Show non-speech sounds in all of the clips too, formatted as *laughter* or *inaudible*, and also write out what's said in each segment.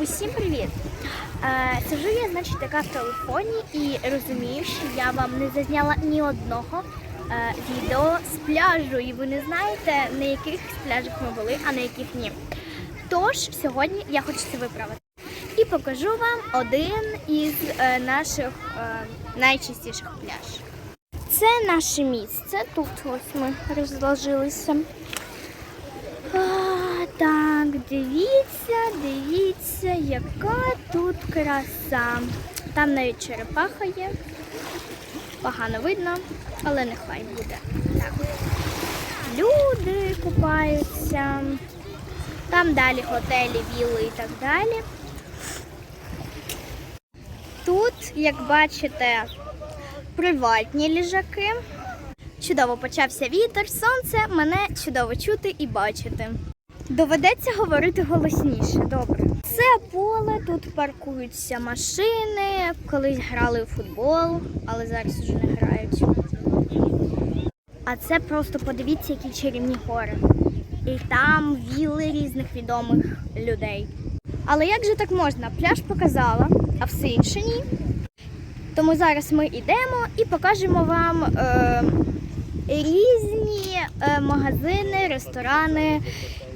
Усім привіт! Е, сижу я, значить, така в телефоні і розумію, що я вам не зазняла ні одного е, відео з пляжу, і ви не знаєте, на яких з пляжах ми були, а на яких ні. Тож сьогодні я хочу це виправити. І покажу вам один із е, наших найчастіших пляжів. Це наше місце. Тут ось ми розложилися. Так, дивіться, дивіться, яка тут краса. Там навіть черепаха є. Погано видно, але нехай буде. Так. Люди купаються. Там далі готелі, вілли і так далі. Тут, як бачите, приватні ліжаки. Чудово почався вітер, сонце, мене чудово чути і бачити. Доведеться говорити голосніше, добре. Це поле, тут паркуються машини, колись грали у футбол, але зараз вже не грають. А це просто подивіться, які чарівні гори. І там віли різних відомих людей. Але як же так можна? Пляж показала, а все інше ні. Тому зараз ми йдемо і покажемо вам е, різні е, магазини, ресторани.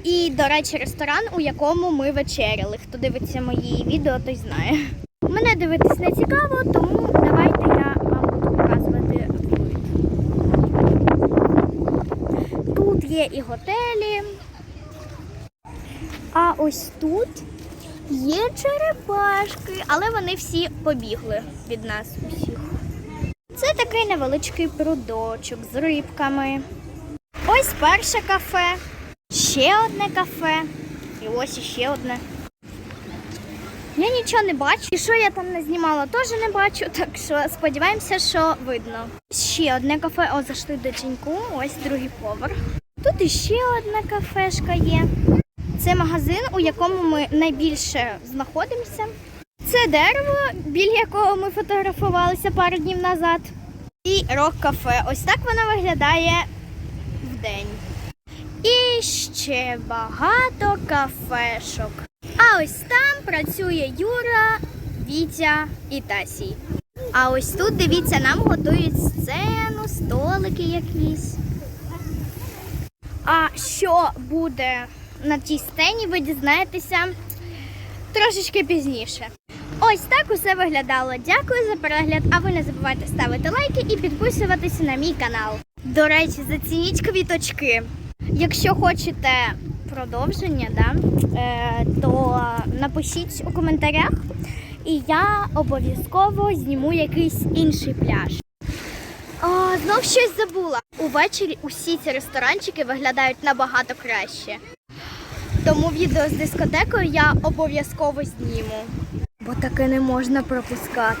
І, до речі, ресторан, у якому ми вечеряли. Хто дивиться мої відео, той знає. Мене дивитись не цікаво, тому давайте я вам буду показувати. Тут є і готелі. А ось тут є черепашки, але вони всі побігли від нас усіх. Це такий невеличкий прудочок з рибками. Ось перше кафе, ще одне кафе, і ось іще одне. Я нічого не бачу. І що я там не знімала, теж не бачу, *laughs* так що сподіваємося, що видно. Ще одне кафе, о, зайшли до тіньку, ось другий поверх. Тут іще одна кафешка є. Це магазин, у якому ми найбільше знаходимося. Це дерево, біля якого ми фотографувалися пару днів назад. І рок-кафе. Ось так воно виглядає вдень. І ще багато кафешок. А ось там працює Юра, Вітя і Тасій. А ось тут, дивіться, нам готують сцену, столики якісь. А що буде на тій сцені, ви дізнаєтеся трошечки пізніше. Ось так усе виглядало. Дякую за перегляд. А ви не забувайте ставити лайки і підписуватися на мій канал. До речі, зацініть квіточки. Якщо хочете продовження, да, е, то напишіть у коментарях, і я обов'язково зніму якийсь інший пляж. О, знов щось забула. Увечері усі ці ресторанчики виглядають набагато краще. Тому відео з дискотекою я обов'язково зніму. Бо таке не можна пропускати.